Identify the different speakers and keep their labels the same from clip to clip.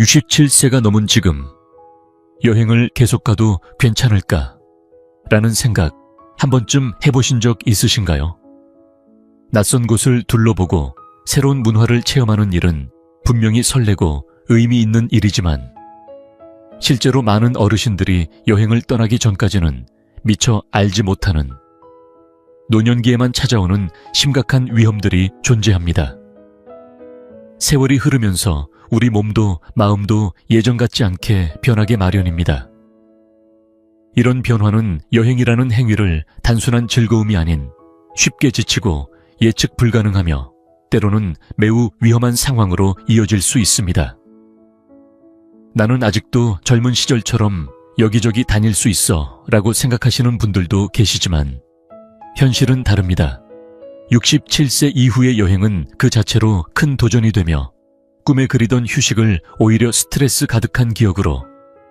Speaker 1: 67세가 넘은 지금 여행을 계속 가도 괜찮을까? 라는 생각 한 번쯤 해보신 적 있으신가요? 낯선 곳을 둘러보고 새로운 문화를 체험하는 일은 분명히 설레고 의미 있는 일이지만 실제로 많은 어르신들이 여행을 떠나기 전까지는 미처 알지 못하는 노년기에만 찾아오는 심각한 위험들이 존재합니다. 세월이 흐르면서 우리 몸도 마음도 예전 같지 않게 변하게 마련입니다. 이런 변화는 여행이라는 행위를 단순한 즐거움이 아닌 쉽게 지치고 예측 불가능하며 때로는 매우 위험한 상황으로 이어질 수 있습니다. 나는 아직도 젊은 시절처럼 여기저기 다닐 수 있어 라고 생각하시는 분들도 계시지만 현실은 다릅니다. 67세 이후의 여행은 그 자체로 큰 도전이 되며 꿈에 그리던 휴식을 오히려 스트레스 가득한 기억으로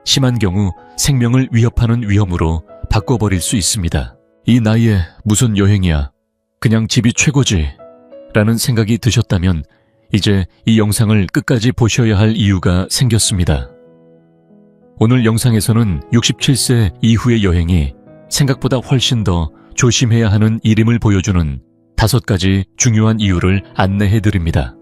Speaker 1: 심한 경우 생명을 위협하는 위험으로 바꿔버릴 수 있습니다. 이 나이에 무슨 여행이야. 그냥 집이 최고지. 라는 생각이 드셨다면 이제 이 영상을 끝까지 보셔야 할 이유가 생겼습니다. 오늘 영상에서는 67세 이후의 여행이 생각보다 훨씬 더 조심해야 하는 일임을 보여주는 다섯 가지 중요한 이유를 안내해 드립니다.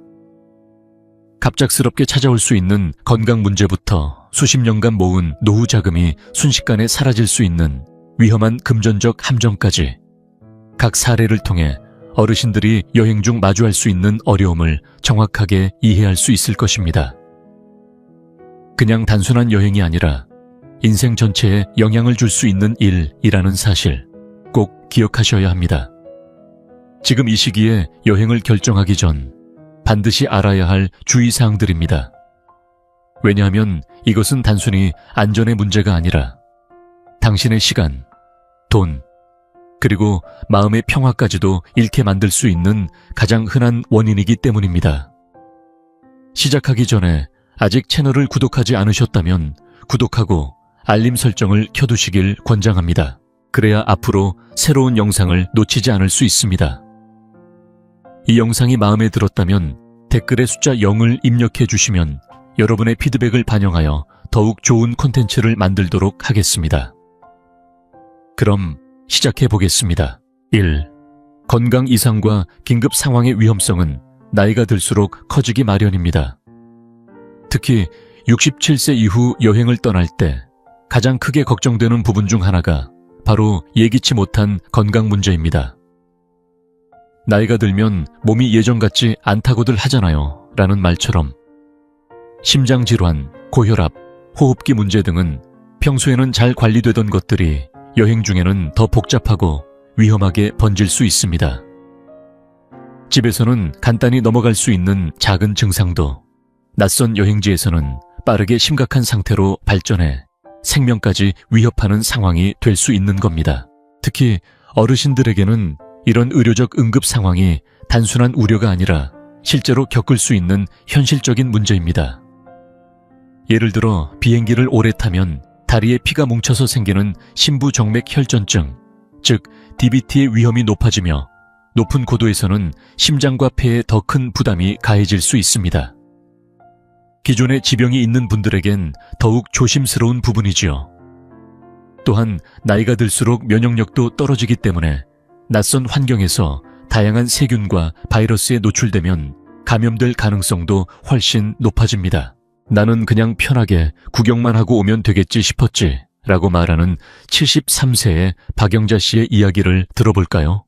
Speaker 1: 갑작스럽게 찾아올 수 있는 건강 문제부터 수십 년간 모은 노후 자금이 순식간에 사라질 수 있는 위험한 금전적 함정까지 각 사례를 통해 어르신들이 여행 중 마주할 수 있는 어려움을 정확하게 이해할 수 있을 것입니다. 그냥 단순한 여행이 아니라 인생 전체에 영향을 줄 수 있는 일이라는 사실 꼭 기억하셔야 합니다. 지금 이 시기에 여행을 결정하기 전 반드시 알아야 할 주의사항들입니다. 왜냐하면 이것은 단순히 안전의 문제가 아니라 당신의 시간, 돈, 그리고 마음의 평화까지도 잃게 만들 수 있는 가장 흔한 원인이기 때문입니다. 시작하기 전에 아직 채널을 구독하지 않으셨다면 구독하고 알림 설정을 켜두시길 권장합니다. 그래야 앞으로 새로운 영상을 놓치지 않을 수 있습니다. 이 영상이 마음에 들었다면 댓글에 숫자 0을 입력해 주시면 여러분의 피드백을 반영하여 더욱 좋은 콘텐츠를 만들도록 하겠습니다. 그럼 시작해 보겠습니다. 1. 건강 이상과 긴급 상황의 위험성은 나이가 들수록 커지기 마련입니다. 특히 67세 이후 여행을 떠날 때 가장 크게 걱정되는 부분 중 하나가 바로 예기치 못한 건강 문제입니다. 나이가 들면 몸이 예전 같지 않다고들 하잖아요. 라는 말처럼 심장 질환, 고혈압, 호흡기 문제 등은 평소에는 잘 관리되던 것들이 여행 중에는 더 복잡하고 위험하게 번질 수 있습니다. 집에서는 간단히 넘어갈 수 있는 작은 증상도 낯선 여행지에서는 빠르게 심각한 상태로 발전해 생명까지 위협하는 상황이 될 수 있는 겁니다. 특히 어르신들에게는 이런 의료적 응급 상황이 단순한 우려가 아니라 실제로 겪을 수 있는 현실적인 문제입니다. 예를 들어 비행기를 오래 타면 다리에 피가 뭉쳐서 생기는 심부정맥 혈전증, 즉 DBT의 위험이 높아지며 높은 고도에서는 심장과 폐에 더 큰 부담이 가해질 수 있습니다. 기존에 지병이 있는 분들에겐 더욱 조심스러운 부분이지요. 또한 나이가 들수록 면역력도 떨어지기 때문에 낯선 환경에서 다양한 세균과 바이러스에 노출되면 감염될 가능성도 훨씬 높아집니다. 나는 그냥 편하게 구경만 하고 오면 되겠지 싶었지 라고 말하는 73세의 박영자 씨의 이야기를 들어볼까요?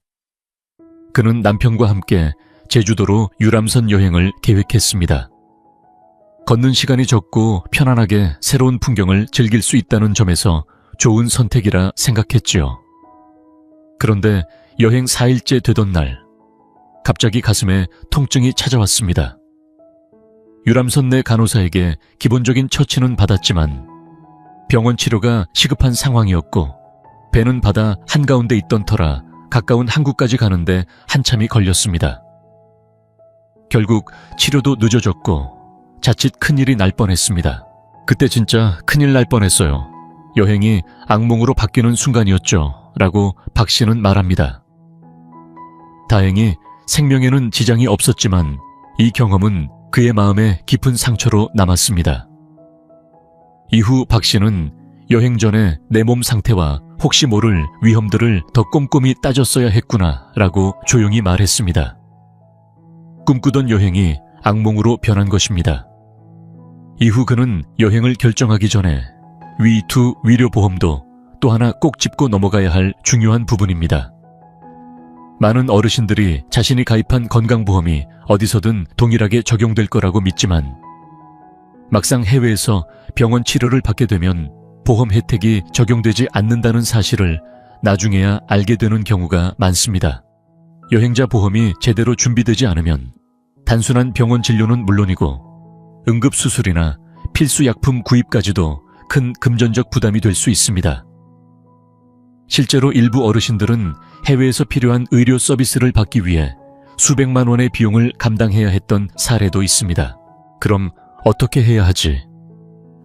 Speaker 1: 그는 남편과 함께 제주도로 유람선 여행을 계획했습니다. 걷는 시간이 적고 편안하게 새로운 풍경을 즐길 수 있다는 점에서 좋은 선택이라 생각했지요. 그런데 여행 4일째 되던 날, 갑자기 가슴에 통증이 찾아왔습니다. 유람선 내 간호사에게 기본적인 처치는 받았지만 병원 치료가 시급한 상황이었고 배는 바다 한가운데 있던 터라 가까운 항구까지 가는데 한참이 걸렸습니다. 결국 치료도 늦어졌고 자칫 큰일이 날 뻔했습니다. 그때 진짜 큰일 날 뻔했어요. 여행이 악몽으로 바뀌는 순간이었죠. 라고 박 씨는 말합니다. 다행히 생명에는 지장이 없었지만 이 경험은 그의 마음에 깊은 상처로 남았습니다. 이후 박 씨는 여행 전에 내 몸 상태와 혹시 모를 위험들을 더 꼼꼼히 따졌어야 했구나 라고 조용히 말했습니다. 꿈꾸던 여행이 악몽으로 변한 것입니다. 이후 그는 여행을 결정하기 전에 위투 위료보험도 또 하나 꼭 짚고 넘어가야 할 중요한 부분입니다. 많은 어르신들이 자신이 가입한 건강보험이 어디서든 동일하게 적용될 거라고 믿지만 막상 해외에서 병원 치료를 받게 되면 보험 혜택이 적용되지 않는다는 사실을 나중에야 알게 되는 경우가 많습니다. 여행자 보험이 제대로 준비되지 않으면 단순한 병원 진료는 물론이고 응급수술이나 필수 약품 구입까지도 큰 금전적 부담이 될 수 있습니다. 실제로 일부 어르신들은 해외에서 필요한 의료 서비스를 받기 위해 수백만 원의 비용을 감당해야 했던 사례도 있습니다. 그럼 어떻게 해야 하지?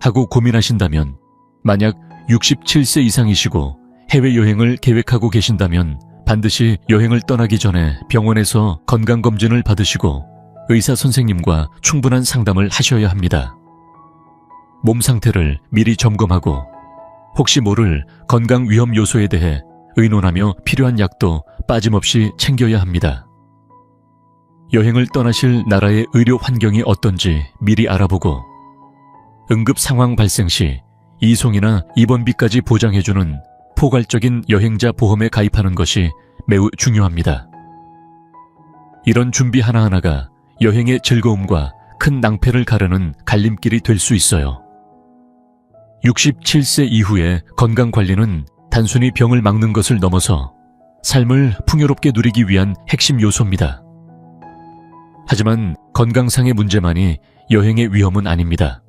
Speaker 1: 하고 고민하신다면 만약 67세 이상이시고 해외여행을 계획하고 계신다면 반드시 여행을 떠나기 전에 병원에서 건강검진을 받으시고 의사 선생님과 충분한 상담을 하셔야 합니다. 몸 상태를 미리 점검하고 혹시 모를 건강 위험 요소에 대해 의논하며 필요한 약도 빠짐없이 챙겨야 합니다. 여행을 떠나실 나라의 의료 환경이 어떤지 미리 알아보고 응급 상황 발생 시 이송이나 입원비까지 보장해주는 포괄적인 여행자 보험에 가입하는 것이 매우 중요합니다. 이런 준비 하나하나가 여행의 즐거움과 큰 낭패를 가르는 갈림길이 될 수 있어요. 67세 이후의 건강 관리는 단순히 병을 막는 것을 넘어서 삶을 풍요롭게 누리기 위한 핵심 요소입니다. 하지만 건강상의 문제만이 여행의 위험은 아닙니다.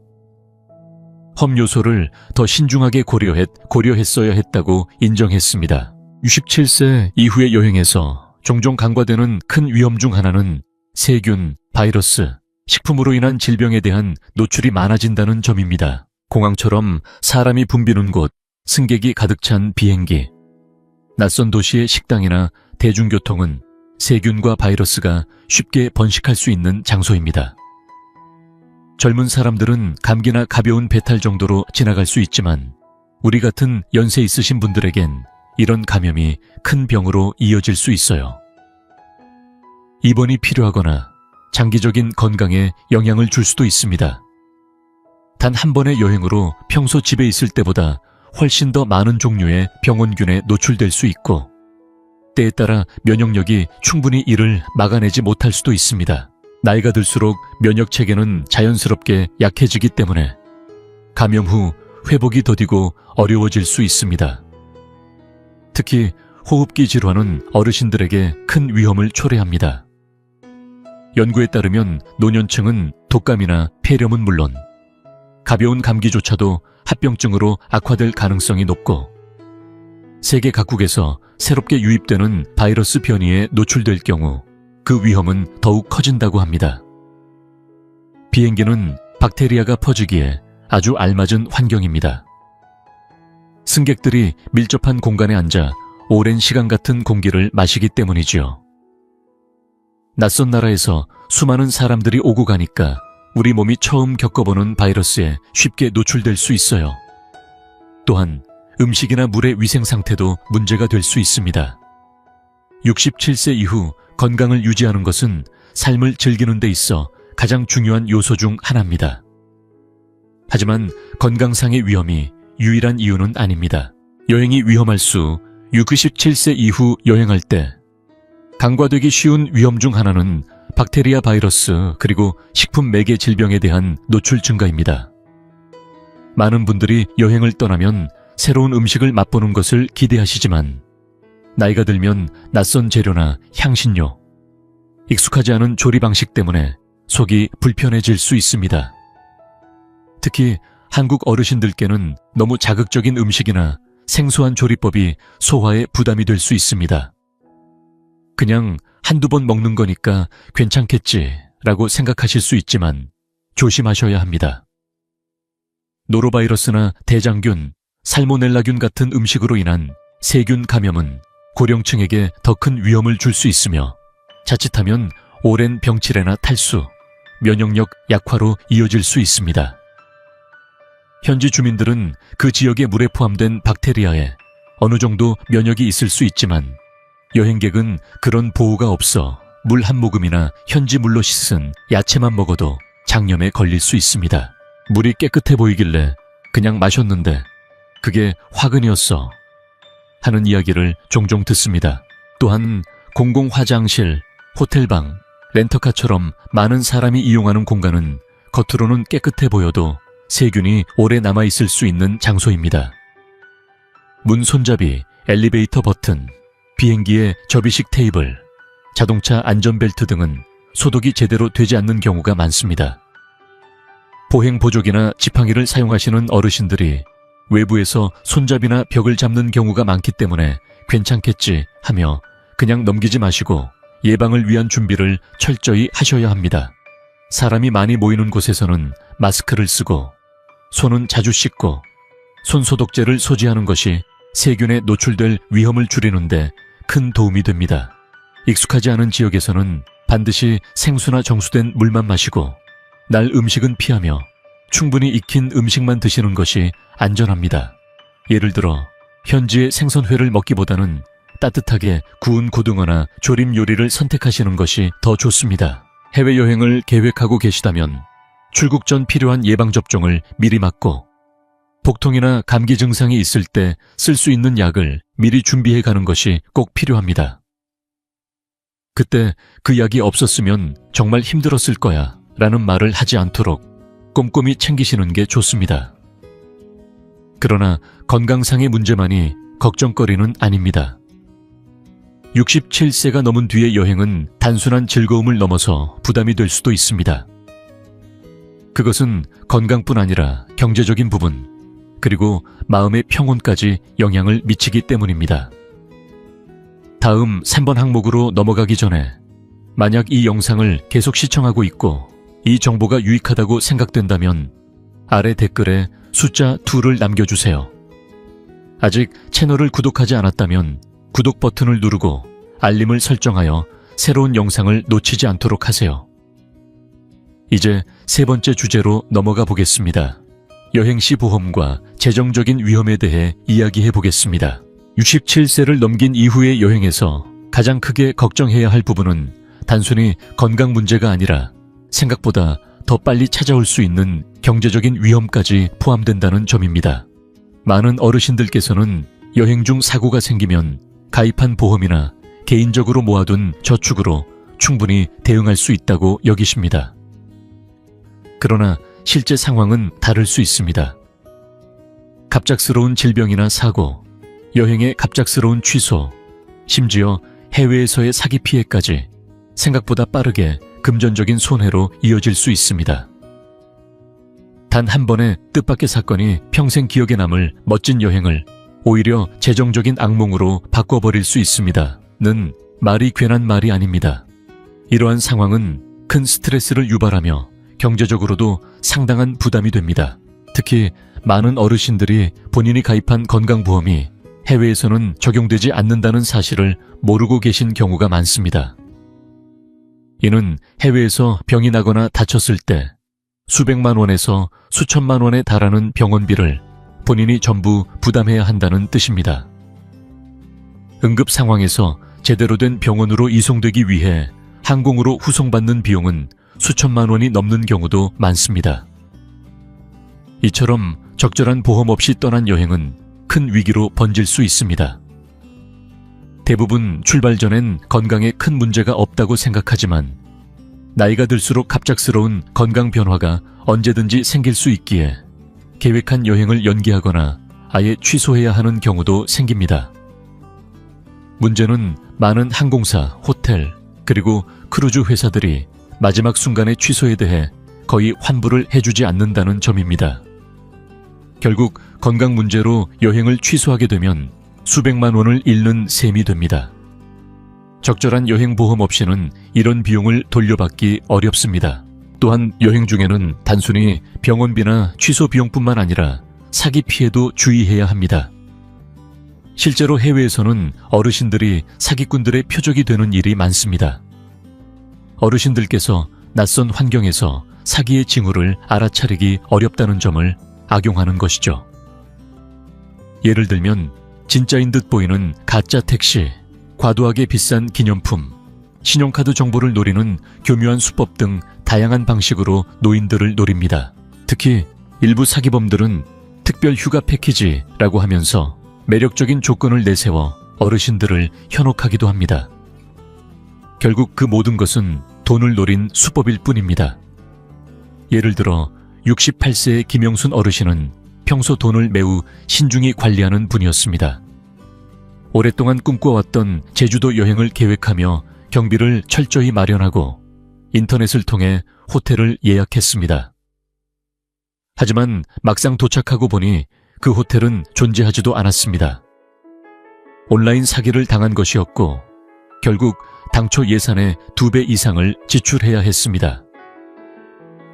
Speaker 1: 험 요소를 더 신중하게 고려했, 고려했어야 했다고 인정했습니다. 67세 이후의 여행에서 종종 간과되는 큰 위험 중 하나는 세균, 바이러스, 식품으로 인한 질병에 대한 노출이 많아진다는 점입니다. 공항처럼 사람이 붐비는 곳, 승객이 가득 찬 비행기, 낯선 도시의 식당이나 대중교통은 세균과 바이러스가 쉽게 번식할 수 있는 장소입니다. 젊은 사람들은 감기나 가벼운 배탈 정도로 지나갈 수 있지만 우리 같은 연세 있으신 분들에겐 이런 감염이 큰 병으로 이어질 수 있어요. 입원이 필요하거나 장기적인 건강에 영향을 줄 수도 있습니다. 단 한 번의 여행으로 평소 집에 있을 때보다 훨씬 더 많은 종류의 병원균에 노출될 수 있고 때에 따라 면역력이 충분히 이를 막아내지 못할 수도 있습니다. 나이가 들수록 면역 체계는 자연스럽게 약해지기 때문에 감염 후 회복이 더디고 어려워질 수 있습니다. 특히 호흡기 질환은 어르신들에게 큰 위험을 초래합니다. 연구에 따르면 노년층은 독감이나 폐렴은 물론 가벼운 감기조차도 합병증으로 악화될 가능성이 높고 세계 각국에서 새롭게 유입되는 바이러스 변이에 노출될 경우 그 위험은 더욱 커진다고 합니다. 비행기는 박테리아가 퍼지기에 아주 알맞은 환경입니다. 승객들이 밀접한 공간에 앉아 오랜 시간 같은 공기를 마시기 때문이지요. 낯선 나라에서 수많은 사람들이 오고 가니까 우리 몸이 처음 겪어보는 바이러스에 쉽게 노출될 수 있어요. 또한 음식이나 물의 위생 상태도 문제가 될 수 있습니다. 67세 이후 건강을 유지하는 것은 삶을 즐기는 데 있어 가장 중요한 요소 중 하나입니다. 하지만 건강상의 위험이 유일한 이유는 아닙니다. 여행이 위험할 수 67세 이후 여행할 때 간과되기 쉬운 위험 중 하나는 박테리아 바이러스 그리고 식품 매개 질병에 대한 노출 증가입니다. 많은 분들이 여행을 떠나면 새로운 음식을 맛보는 것을 기대하시지만 나이가 들면 낯선 재료나 향신료, 익숙하지 않은 조리 방식 때문에 속이 불편해질 수 있습니다. 특히 한국 어르신들께는 너무 자극적인 음식이나 생소한 조리법이 소화에 부담이 될 수 있습니다. 그냥 한두 번 먹는 거니까 괜찮겠지 라고 생각하실 수 있지만 조심하셔야 합니다. 노로바이러스나 대장균, 살모넬라균 같은 음식으로 인한 세균 감염은 고령층에게 더 큰 위험을 줄 수 있으며 자칫하면 오랜 병치레나 탈수, 면역력 약화로 이어질 수 있습니다. 현지 주민들은 그 지역의 물에 포함된 박테리아에 어느 정도 면역이 있을 수 있지만 여행객은 그런 보호가 없어 물 한 모금이나 현지 물로 씻은 야채만 먹어도 장염에 걸릴 수 있습니다. 물이 깨끗해 보이길래 그냥 마셨는데 그게 화근이었어. 하는 이야기를 종종 듣습니다. 또한 공공 화장실, 호텔방, 렌터카처럼 많은 사람이 이용하는 공간은 겉으로는 깨끗해 보여도 세균이 오래 남아있을 수 있는 장소입니다. 문 손잡이, 엘리베이터 버튼, 비행기의 접이식 테이블, 자동차 안전벨트 등은 소독이 제대로 되지 않는 경우가 많습니다. 보행 보조기나 지팡이를 사용하시는 어르신들이 외부에서 손잡이나 벽을 잡는 경우가 많기 때문에 괜찮겠지 하며 그냥 넘기지 마시고 예방을 위한 준비를 철저히 하셔야 합니다. 사람이 많이 모이는 곳에서는 마스크를 쓰고 손은 자주 씻고 손소독제를 소지하는 것이 세균에 노출될 위험을 줄이는데 큰 도움이 됩니다. 익숙하지 않은 지역에서는 반드시 생수나 정수된 물만 마시고 날 음식은 피하며 충분히 익힌 음식만 드시는 것이 안전합니다. 예를 들어 현지의 생선회를 먹기보다는 따뜻하게 구운 고등어나 조림 요리를 선택하시는 것이 더 좋습니다. 해외여행을 계획하고 계시다면 출국 전 필요한 예방접종을 미리 맞고 복통이나 감기 증상이 있을 때 쓸 수 있는 약을 미리 준비해 가는 것이 꼭 필요합니다. 그때 그 약이 없었으면 정말 힘들었을 거야 라는 말을 하지 않도록 꼼꼼히 챙기시는 게 좋습니다. 그러나 건강상의 문제만이 걱정거리는 아닙니다. 67세가 넘은 뒤의 여행은 단순한 즐거움을 넘어서 부담이 될 수도 있습니다. 그것은 건강뿐 아니라 경제적인 부분, 그리고 마음의 평온까지 영향을 미치기 때문입니다. 다음 3번 항목으로 넘어가기 전에 만약 이 영상을 계속 시청하고 있고 이 정보가 유익하다고 생각된다면 아래 댓글에 숫자 2를 남겨주세요. 아직 채널을 구독하지 않았다면 구독 버튼을 누르고 알림을 설정하여 새로운 영상을 놓치지 않도록 하세요. 이제 세 번째 주제로 넘어가 보겠습니다. 여행 시 보험과 재정적인 위험에 대해 이야기해 보겠습니다. 67세를 넘긴 이후의 여행에서 가장 크게 걱정해야 할 부분은 단순히 건강 문제가 아니라 생각보다 더 빨리 찾아올 수 있는 경제적인 위험까지 포함된다는 점입니다. 많은 어르신들께서는 여행 중 사고가 생기면 가입한 보험이나 개인적으로 모아둔 저축으로 충분히 대응할 수 있다고 여기십니다. 그러나 실제 상황은 다를 수 있습니다. 갑작스러운 질병이나 사고, 여행의 갑작스러운 취소, 심지어 해외에서의 사기 피해까지 생각보다 빠르게 금전적인 손해로 이어질 수 있습니다. 단 한 번의 뜻밖의 사건이 평생 기억에 남을 멋진 여행을 오히려 재정적인 악몽으로 바꿔버릴 수 있습니다. 는 말이 괜한 말이 아닙니다. 이러한 상황은 큰 스트레스를 유발하며 경제적으로도 상당한 부담이 됩니다. 특히 많은 어르신들이 본인이 가입한 건강보험이 해외에서는 적용되지 않는다는 사실을 모르고 계신 경우가 많습니다. 이는 해외에서 병이 나거나 다쳤을 때 수백만 원에서 수천만 원에 달하는 병원비를 본인이 전부 부담해야 한다는 뜻입니다. 응급 상황에서 제대로 된 병원으로 이송되기 위해 항공으로 후송받는 비용은 수천만 원이 넘는 경우도 많습니다. 이처럼 적절한 보험 없이 떠난 여행은 큰 위기로 번질 수 있습니다. 대부분 출발 전엔 건강에 큰 문제가 없다고 생각하지만 나이가 들수록 갑작스러운 건강 변화가 언제든지 생길 수 있기에 계획한 여행을 연기하거나 아예 취소해야 하는 경우도 생깁니다. 문제는 많은 항공사, 호텔, 그리고 크루즈 회사들이 마지막 순간의 취소에 대해 거의 환불을 해주지 않는다는 점입니다. 결국 건강 문제로 여행을 취소하게 되면 수백만 원을 잃는 셈이 됩니다. 적절한 여행 보험 없이는 이런 비용을 돌려받기 어렵습니다. 또한 여행 중에는 단순히 병원비나 취소 비용뿐만 아니라 사기 피해도 주의해야 합니다. 실제로 해외에서는 어르신들이 사기꾼들의 표적이 되는 일이 많습니다. 어르신들께서 낯선 환경에서 사기의 징후를 알아차리기 어렵다는 점을 악용하는 것이죠. 예를 들면 진짜인 듯 보이는 가짜 택시, 과도하게 비싼 기념품, 신용카드 정보를 노리는 교묘한 수법 등 다양한 방식으로 노인들을 노립니다. 특히 일부 사기범들은 특별 휴가 패키지라고 하면서 매력적인 조건을 내세워 어르신들을 현혹하기도 합니다. 결국 그 모든 것은 돈을 노린 수법일 뿐입니다. 예를 들어 68세의 김영순 어르신은 평소 돈을 매우 신중히 관리하는 분이었습니다. 오랫동안 꿈꿔왔던 제주도 여행을 계획하며 경비를 철저히 마련하고 인터넷을 통해 호텔을 예약했습니다. 하지만 막상 도착하고 보니 그 호텔은 존재하지도 않았습니다. 온라인 사기를 당한 것이었고 결국 당초 예산의 두 배 이상을 지출해야 했습니다.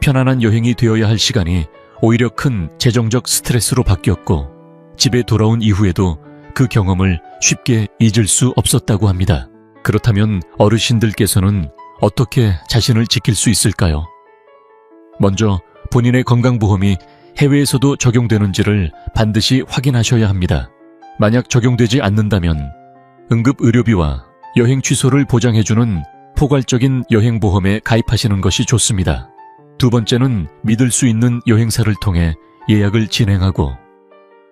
Speaker 1: 편안한 여행이 되어야 할 시간이 오히려 큰 재정적 스트레스로 바뀌었고 집에 돌아온 이후에도 그 경험을 쉽게 잊을 수 없었다고 합니다. 그렇다면 어르신들께서는 어떻게 자신을 지킬 수 있을까요? 먼저 본인의 건강보험이 해외에서도 적용되는지를 반드시 확인하셔야 합니다. 만약 적용되지 않는다면 응급의료비와 여행 취소를 보장해주는 포괄적인 여행보험에 가입하시는 것이 좋습니다. 두 번째는 믿을 수 있는 여행사를 통해 예약을 진행하고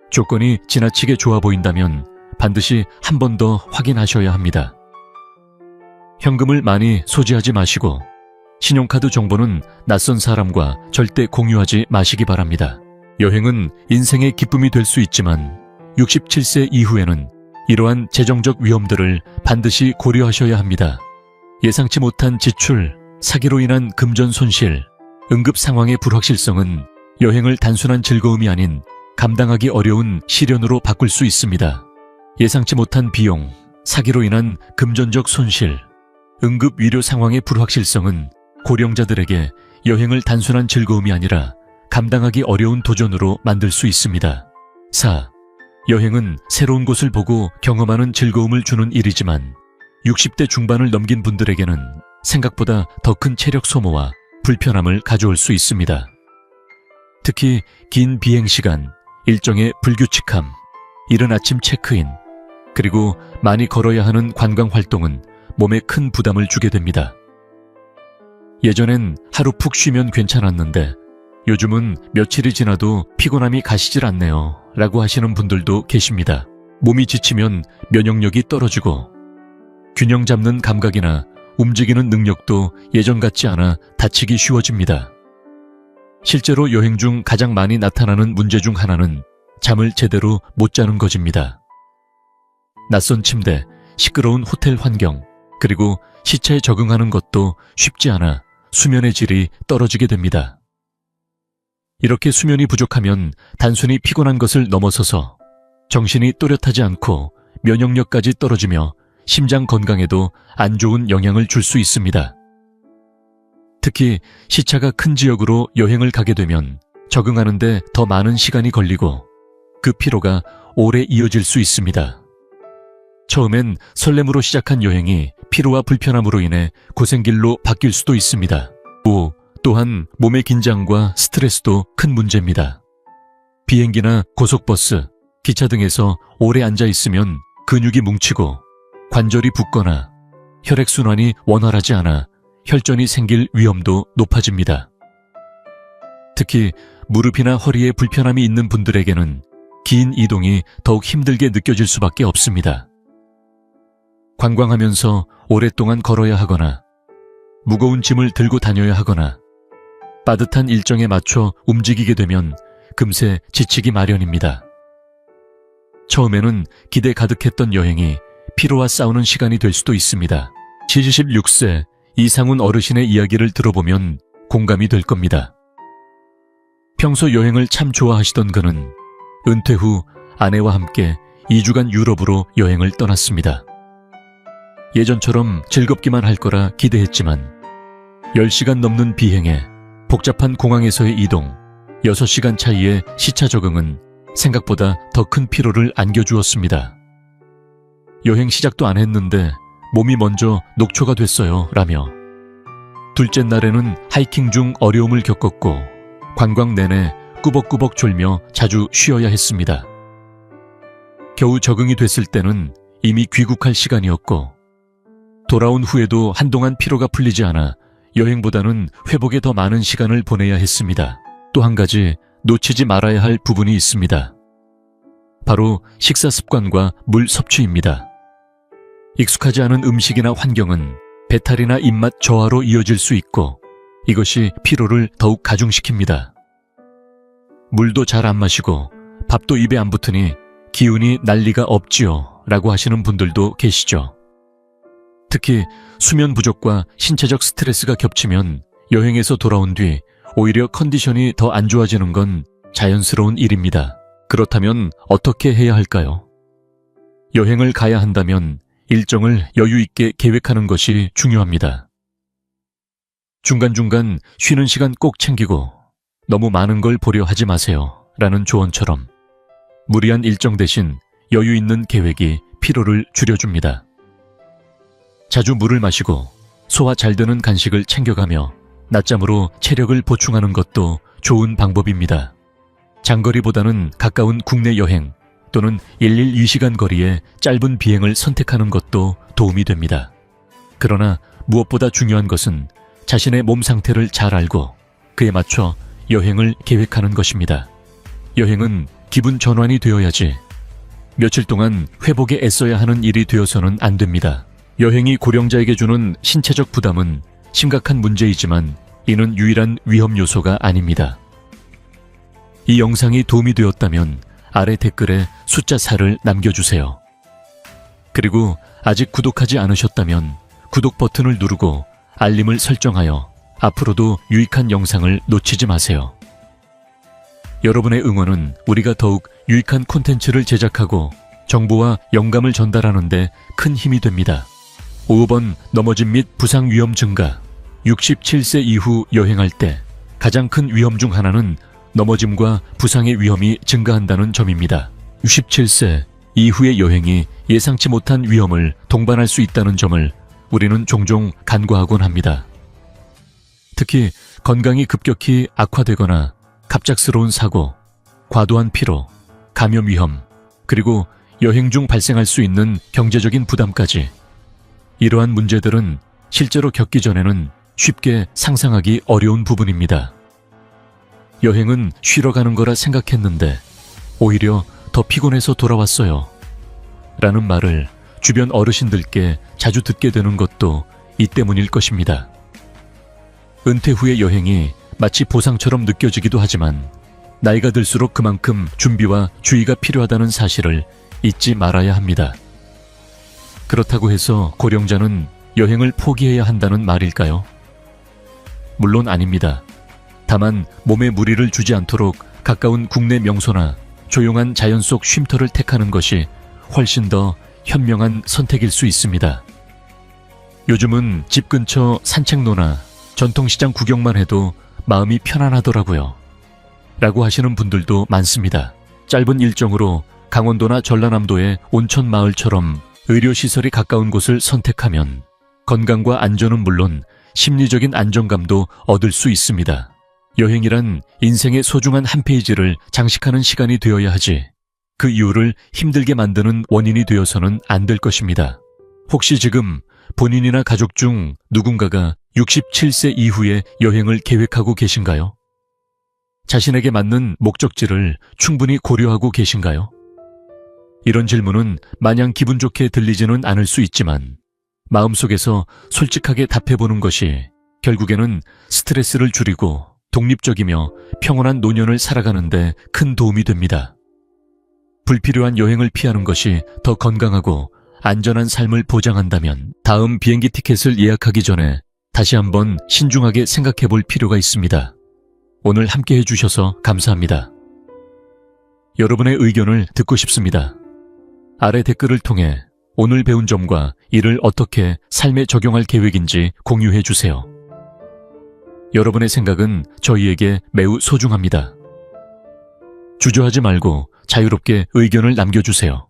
Speaker 1: 조건이 지나치게 좋아 보인다면 반드시 한 번 더 확인하셔야 합니다. 현금을 많이 소지하지 마시고 신용카드 정보는 낯선 사람과 절대 공유하지 마시기 바랍니다. 여행은 인생의 기쁨이 될 수 있지만 67세 이후에는 이러한 재정적 위험들을 반드시 고려하셔야 합니다. 예상치 못한 지출, 사기로 인한 금전 손실, 응급 상황의 불확실성은 여행을 단순한 즐거움이 아닌 감당하기 어려운 시련으로 바꿀 수 있습니다. 예상치 못한 비용, 사기로 인한 금전적 손실, 응급 위료 상황의 불확실성은 고령자들에게 여행을 단순한 즐거움이 아니라 감당하기 어려운 도전으로 만들 수 있습니다. 4. 여행은 새로운 곳을 보고 경험하는 즐거움을 주는 일이지만 60대 중반을 넘긴 분들에게는 생각보다 더 큰 체력 소모와 불편함을 가져올 수 있습니다. 특히 긴 비행 시간, 일정의 불규칙함, 이른 아침 체크인, 그리고 많이 걸어야 하는 관광 활동은 몸에 큰 부담을 주게 됩니다. 예전엔 하루 푹 쉬면 괜찮았는데 요즘은 며칠이 지나도 피곤함이 가시질 않네요. 라고 하시는 분들도 계십니다. 몸이 지치면 면역력이 떨어지고 균형 잡는 감각이나 움직이는 능력도 예전 같지 않아 다치기 쉬워집니다. 실제로 여행 중 가장 많이 나타나는 문제 중 하나는 잠을 제대로 못 자는 것입니다. 낯선 침대, 시끄러운 호텔 환경, 그리고 시차에 적응하는 것도 쉽지 않아 수면의 질이 떨어지게 됩니다. 이렇게 수면이 부족하면 단순히 피곤한 것을 넘어서서 정신이 또렷하지 않고 면역력까지 떨어지며 심장 건강에도 안 좋은 영향을 줄 수 있습니다. 특히 시차가 큰 지역으로 여행을 가게 되면 적응하는데 더 많은 시간이 걸리고 그 피로가 오래 이어질 수 있습니다. 처음엔 설렘으로 시작한 여행이 피로와 불편함으로 인해 고생길로 바뀔 수도 있습니다. 5. 또한 몸의 긴장과 스트레스도 큰 문제입니다. 비행기나 고속버스, 기차 등에서 오래 앉아 있으면 근육이 뭉치고 관절이 붓거나 혈액순환이 원활하지 않아 혈전이 생길 위험도 높아집니다. 특히 무릎이나 허리에 불편함이 있는 분들에게는 긴 이동이 더욱 힘들게 느껴질 수밖에 없습니다. 관광하면서 오랫동안 걸어야 하거나 무거운 짐을 들고 다녀야 하거나 빠듯한 일정에 맞춰 움직이게 되면 금세 지치기 마련입니다. 처음에는 기대 가득했던 여행이 피로와 싸우는 시간이 될 수도 있습니다. 76세 이상훈 어르신의 이야기를 들어보면 공감이 될 겁니다. 평소 여행을 참 좋아하시던 그는 은퇴 후 아내와 함께 2주간 유럽으로 여행을 떠났습니다. 예전처럼 즐겁기만 할 거라 기대했지만 10시간 넘는 비행에 복잡한 공항에서의 이동, 6시간 차이의 시차 적응은 생각보다 더 큰 피로를 안겨주었습니다. 여행 시작도 안 했는데 몸이 먼저 녹초가 됐어요. 라며 둘째 날에는 하이킹 중 어려움을 겪었고 관광 내내 꾸벅꾸벅 졸며 자주 쉬어야 했습니다. 겨우 적응이 됐을 때는 이미 귀국할 시간이었고, 돌아온 후에도 한동안 피로가 풀리지 않아 여행보다는 회복에 더 많은 시간을 보내야 했습니다. 또 한 가지 놓치지 말아야 할 부분이 있습니다. 바로 식사 습관과 물 섭취입니다. 익숙하지 않은 음식이나 환경은 배탈이나 입맛 저하로 이어질 수 있고 이것이 피로를 더욱 가중시킵니다. 물도 잘 안 마시고 밥도 입에 안 붙으니 기운이 날 리가 없지요 라고 하시는 분들도 계시죠. 특히 수면 부족과 신체적 스트레스가 겹치면 여행에서 돌아온 뒤 오히려 컨디션이 더 안 좋아지는 건 자연스러운 일입니다. 그렇다면 어떻게 해야 할까요? 여행을 가야 한다면 일정을 여유 있게 계획하는 것이 중요합니다. 중간중간 쉬는 시간 꼭 챙기고 너무 많은 걸 보려 하지 마세요. 라는 조언처럼 무리한 일정 대신 여유 있는 계획이 피로를 줄여줍니다. 자주 물을 마시고 소화 잘 되는 간식을 챙겨가며 낮잠으로 체력을 보충하는 것도 좋은 방법입니다. 장거리보다는 가까운 국내 여행 또는 1일 2시간 거리의 짧은 비행을 선택하는 것도 도움이 됩니다. 그러나 무엇보다 중요한 것은 자신의 몸 상태를 잘 알고 그에 맞춰 여행을 계획하는 것입니다. 여행은 기분 전환이 되어야지 며칠 동안 회복에 애써야 하는 일이 되어서는 안 됩니다. 여행이 고령자에게 주는 신체적 부담은 심각한 문제이지만 이는 유일한 위험 요소가 아닙니다. 이 영상이 도움이 되었다면 아래 댓글에 숫자 4를 남겨주세요. 그리고 아직 구독하지 않으셨다면 구독 버튼을 누르고 알림을 설정하여 앞으로도 유익한 영상을 놓치지 마세요. 여러분의 응원은 우리가 더욱 유익한 콘텐츠를 제작하고 정보와 영감을 전달하는데 큰 힘이 됩니다. 5번 넘어짐 및 부상 위험 증가 67세 이후 여행할 때 가장 큰 위험 중 하나는 넘어짐과 부상의 위험이 증가한다는 점입니다. 67세 이후의 여행이 예상치 못한 위험을 동반할 수 있다는 점을 우리는 종종 간과하곤 합니다. 특히 건강이 급격히 악화되거나 갑작스러운 사고, 과도한 피로, 감염 위험, 그리고 여행 중 발생할 수 있는 경제적인 부담까지 이러한 문제들은 실제로 겪기 전에는 쉽게 상상하기 어려운 부분입니다. 여행은 쉬러 가는 거라 생각했는데 오히려 더 피곤해서 돌아왔어요. 라는 말을 주변 어르신들께 자주 듣게 되는 것도 이 때문일 것입니다. 은퇴 후의 여행이 마치 보상처럼 느껴지기도 하지만 나이가 들수록 그만큼 준비와 주의가 필요하다는 사실을 잊지 말아야 합니다. 그렇다고 해서 고령자는 여행을 포기해야 한다는 말일까요? 물론 아닙니다. 다만 몸에 무리를 주지 않도록 가까운 국내 명소나 조용한 자연 속 쉼터를 택하는 것이 훨씬 더 현명한 선택일 수 있습니다. 요즘은 집 근처 산책로나 전통시장 구경만 해도 마음이 편안하더라고요. 라고 하시는 분들도 많습니다. 짧은 일정으로 강원도나 전라남도의 온천 마을처럼 의료시설이 가까운 곳을 선택하면 건강과 안전은 물론 심리적인 안정감도 얻을 수 있습니다. 여행이란 인생의 소중한 한 페이지를 장식하는 시간이 되어야 하지 그 이유를 힘들게 만드는 원인이 되어서는 안 될 것입니다. 혹시 지금 본인이나 가족 중 누군가가 67세 이후에 여행을 계획하고 계신가요? 자신에게 맞는 목적지를 충분히 고려하고 계신가요? 이런 질문은 마냥 기분 좋게 들리지는 않을 수 있지만 마음속에서 솔직하게 답해보는 것이 결국에는 스트레스를 줄이고 독립적이며 평온한 노년을 살아가는데 큰 도움이 됩니다. 불필요한 여행을 피하는 것이 더 건강하고 안전한 삶을 보장한다면 다음 비행기 티켓을 예약하기 전에 다시 한번 신중하게 생각해 볼 필요가 있습니다. 오늘 함께 해주셔서 감사합니다. 여러분의 의견을 듣고 싶습니다. 아래 댓글을 통해 오늘 배운 점과 이를 어떻게 삶에 적용할 계획인지 공유해 주세요. 여러분의 생각은 저희에게 매우 소중합니다. 주저하지 말고 자유롭게 의견을 남겨주세요.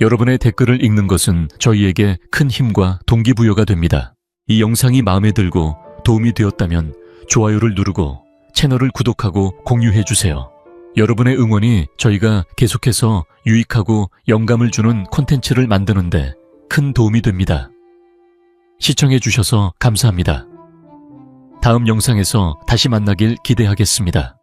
Speaker 1: 여러분의 댓글을 읽는 것은 저희에게 큰 힘과 동기부여가 됩니다. 이 영상이 마음에 들고 도움이 되었다면 좋아요를 누르고 채널을 구독하고 공유해 주세요. 여러분의 응원이 저희가 계속해서 유익하고 영감을 주는 콘텐츠를 만드는데 큰 도움이 됩니다. 시청해 주셔서 감사합니다. 다음 영상에서 다시 만나길 기대하겠습니다.